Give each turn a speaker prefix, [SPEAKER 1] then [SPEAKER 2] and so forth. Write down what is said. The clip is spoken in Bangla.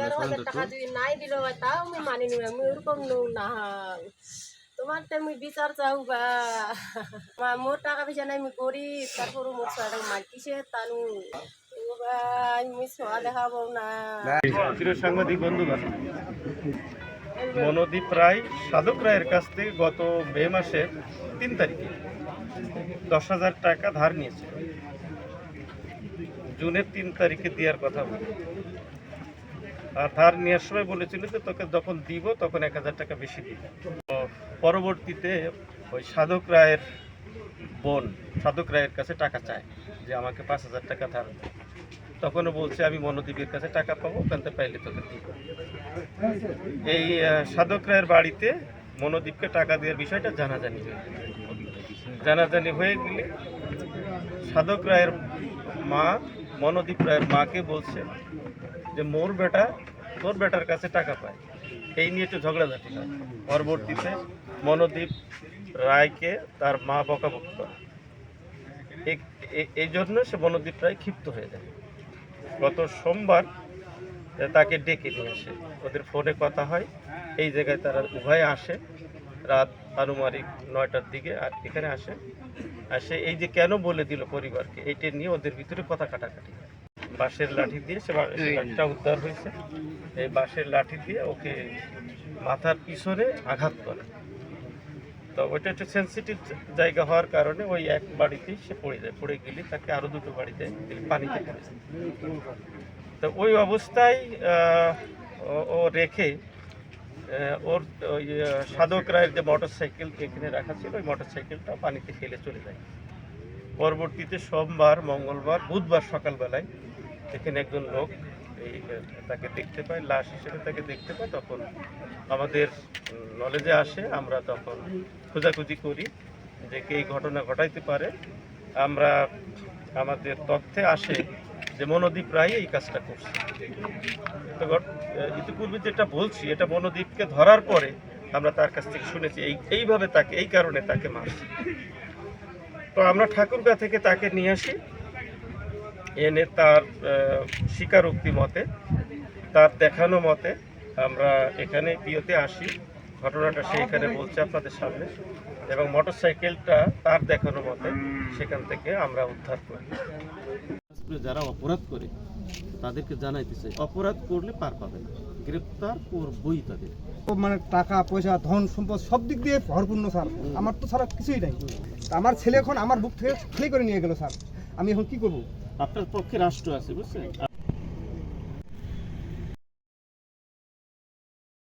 [SPEAKER 1] এগারো হাজার টাকা যদি নাই দিল ভাই তাও আমি মানি নিব আমি ওরকম নৌ না। তোমার তো আমি বিচার চাও বা। মা- মোর টাকা পয়সা নাই আমি করি তারপর মোর ছয়টা মার কিসে তানু? ভাই, আমি ছোঁয়া দেখাবো না।
[SPEAKER 2] প্রিয় সাংবাদিক মনোদীপ রায় সাধক রায়ের কাছ থেকে গত মে মাসের তিন তারিখে দশ হাজার টাকা ধার নিয়েছে। জুনের তিন তারিখে দেওয়ার কথা বলে। ধার নেওয়ার সময় বলেছিল যে তোকে যখন দিব তখন এক হাজার টাকা বেশি দিব পরবর্তীতে ওই সাধক রায়ের বোন, সাধক রায়ের কাছে টাকা চায় যে আমাকে পাঁচ হাজার টাকা ধার। তখনও বলছে, আমি মনোদ্বীপের কাছে টাকা পাবো, ওখান থেকে পাইলে তোকে দিব এই সাধক রায়ের বাড়িতে মনোদ্বীপকে টাকা দেওয়ার বিষয়টা জানাজানি হয়ে। জানাজানি হয়ে গেলে সাধক রায়ের মা, মনোদীপ রায়ের মাকে বলছে যে মোর বেটা, তোর বেটার কাছে টাকা পায়। এই নিয়ে একটু ঝগড়াঝাটি হয়। পরবর্তীতে মনোদীপ রায়কে তার মা বকাবকি করে। এই- জন্য সে মনোদীপ রায় ক্ষিপ্ত হয়ে যায়। গত সোমবার তাকে ডেকে নিয়ে আসে। ওদের ফোনে কথা হয়। এই জায়গায় তারা উভয়ে আসে। রাত আনুমারিক নয়টার দিকে আর এখানে আসে। আসে এই যে কেন বলে দিল পরিবারকে, এইটা নিয়ে ওদের ভিতরে কথা কাটাকাটি হয়। বাঁশের লাঠি দিয়ে সে লাঠিটা উদ্ধার হয়েছে। এই বাঁশের লাঠি দিয়ে ওকে মাথার পিছনে আঘাত করে। তো ওইটা একটু সেন্সিটিভ জায়গা হওয়ার কারণে ওই এক বাড়িতেই সে পড়ে যায়। পড়ে গেলে তাকে আরও দুটো বাড়িতে পানিতে পড়ে যায়। তো ওই অবস্থায় ও- ও রেখে ওর ওই সাধক রায়ের যে মোটর সাইকেল এখানে রাখা ছিল ওই মোটর সাইকেলটা পানিতে ফেলে চলে যায়। পরবর্তীতে সোমবার মঙ্গলবার বুধবার সকালবেলায় এখানে একজন লোক এই তাকে দেখতে পায়, লাশ হিসেবে তাকে দেখতে পায়, তখন আমাদের নলেজে আসে, আমরা তখন খোঁজাখুঁজি করি যে কে এই ঘটনা ঘটাইতে পারে। আমরা আমাদের তথ্যে আসে যে মনোদীপ রায় এই কাজটা করছে। ইতিপূর্বে যেটা বলছি, এটা মনোদীপকে ধরার পরে আমরা তার কাছ থেকে শুনেছি, এই, এইভাবে তাকে, এই কারণে তাকে মারছে। তো আমরা ঠাকুরগা থেকে তাকে নিয়ে আসি। এনে তার স্বীকারোক্তি মতে তার দেখানো মতে আমরা এখানে পিওতে আসি। ঘটনাটা সে এখানে বলছে আপনাদের সামনে। এবং মোটরসাইকেলটা তার দেখানো মতে সেখান থেকে আমরা উদ্ধার করি। যারা অপরাধ করে তাদেরকে জানাইতে চাই। অপরাধ করলে পার পাবে না। গ্রেপ্তার করবই তাদের।
[SPEAKER 3] মানে টাকা পয়সা ধন সম্পদ সব দিক দিয়ে ভরপূর্ণ স্যার। আমার তো ছাড়া কিছুই নাই। আমার ছেলে এখন আমার বুক থেকে খালি করে নিয়ে গেল স্যার। আমি এখন কি করব?
[SPEAKER 2] আপনার পক্ষে রাষ্ট্র আছে বুঝছেন